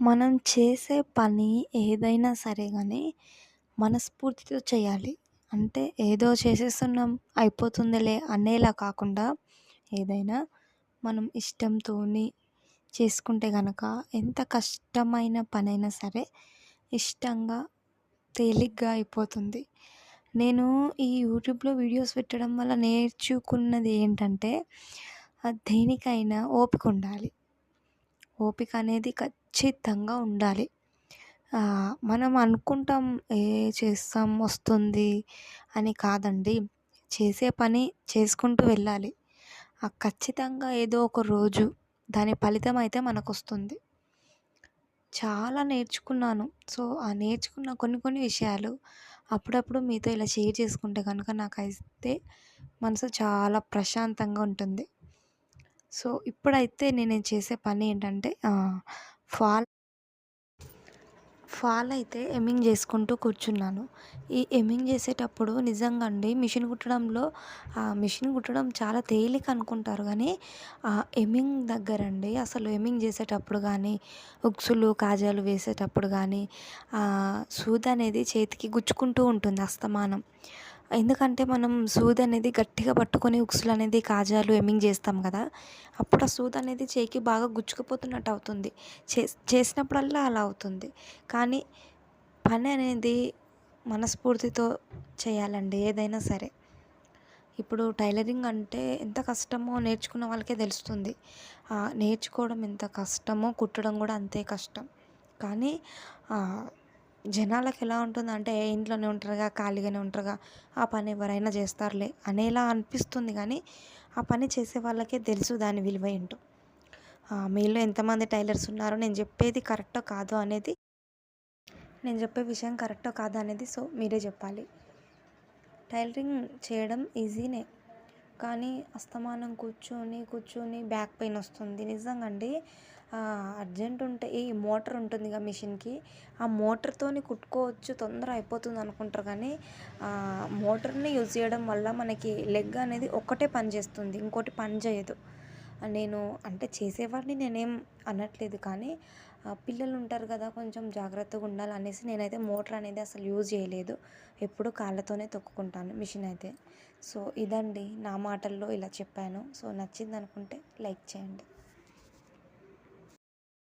మనం చేసే పని ఏదైనా సరే కానీ మనస్ఫూర్తితో చేయాలి. అంటే ఏదో చేసేస్తున్నాం అయిపోతుందిలే అనేలా కాకుండా ఏదైనా మనం ఇష్టంతోని చేసుకుంటే కనుక ఎంత కష్టమైన పనైనా సరే ఇష్టంగా తేలిగ్గా అయిపోతుంది. నేను ఈ యూట్యూబ్లో వీడియోస్ పెట్టడం వల్ల నేర్చుకున్నది ఏంటంటే దేనికైనా ఓపిక ఉండాలి. ఓపిక అనేది ఖచ్చితంగా ఉండాలి. మనం అనుకుంటాం ఏ చేస్తాం వస్తుంది అని కాదండి. చేసే పని చేసుకుంటూ వెళ్ళాలి. ఖచ్చితంగా ఏదో ఒక రోజు దాని ఫలితం అయితే మనకు వస్తుంది చాలా నేర్చుకున్నాను. సో ఆ నేర్చుకున్న కొన్ని కొన్ని విషయాలు అప్పుడప్పుడు మీతో ఇలా షేర్ చేసుకుంటే కనుక నాకైతే మనసు చాలా ప్రశాంతంగా ఉంటుంది. సో ఇప్పుడైతే నేను చేసే పని ఏంటంటే ఫాల్ ఫాల్ అయితే ఎమ్మింగ్ చేసుకుంటూ కూర్చున్నాను. ఈ ఎమ్మింగ్ చేసేటప్పుడు నిజంగా అండి మిషన్ కుట్టడంలో ఆ మిషన్ కుట్టడం చాలా తేలిక అనుకుంటారు కానీ ఆ ఎమ్మింగ్ దగ్గర అండి అసలు ఎమ్మింగ్ చేసేటప్పుడు కానీ ఉక్సులు కాజాలు వేసేటప్పుడు కానీ సూద్ అనేది చేతికి గుచ్చుకుంటూ ఉంటుంది అస్తమానం. ఎందుకంటే మనం సూది అనేది గట్టిగా పట్టుకొని ఉక్సులు అనేది కాజాలు ఎమ్మింగ్ చేస్తాం కదా అప్పుడు ఆ సూది అనేది చేయికి బాగా గుచ్చుకుపోతున్నట్టు అవుతుంది. చే చేసినప్పుడల్లా అలా అవుతుంది. కానీ పని అనేది మనస్ఫూర్తితో చేయాలండి ఏదైనా సరే. ఇప్పుడు టైలరింగ్ అంటే ఎంత కష్టమో నేర్చుకున్న వాళ్ళకే తెలుస్తుంది. నేర్చుకోవడం ఎంత కష్టమో కుట్టడం కూడా అంతే కష్టం. కానీ జనాలకు ఎలా ఉంటుందంటే ఇంట్లోనే ఉంటారుగా ఖాళీగానే ఉంటారుగా ఆ పని ఎవరైనా చేస్తారులే అనేలా అనిపిస్తుంది కానీ ఆ పని చేసే వాళ్ళకే తెలుసు దాని విలువ ఏంటో. మీలో ఎంతమంది టైలర్స్ ఉన్నారో నేను చెప్పేది కరెక్టో కాదో అనేది నేను చెప్పే విషయం కరెక్టో కాదో అనేది సో మీరే చెప్పాలి. టైలరింగ్ చేయడం ఈజీనే. కానీ అస్తమానం కూర్చొని కూర్చొని బ్యాక్ పెయిన్ వస్తుంది. నిజంగా అండి అర్జెంట్ ఉంటే ఈ మోటర్ ఉంటుందిగా మిషన్కి ఆ మోటార్తోని కుట్టుకోవచ్చు తొందర అయిపోతుంది అనుకుంటారు కానీ మోటార్ని యూజ్ చేయడం వల్ల మనకి లెగ్ అనేది ఒక్కటే పని చేస్తుంది ఇంకోటి పని చేయదు. నేను అంటే చేసేవాడిని నేనేం అనట్లేదు కానీ పిల్లలు ఉంటారు కదా కొంచెం జాగ్రత్తగా ఉండాలి అనేసి నేనైతే మోటార్ అనేది అసలు యూజ్ చేయలేదు. ఎప్పుడు కాళ్ళతోనే తొక్కుకుంటాను మిషన్ అయితే. సో ఇదండి నా మాటల్లో ఇలా చెప్పాను. సో నచ్చింది అనుకుంటే లైక్ చేయండి.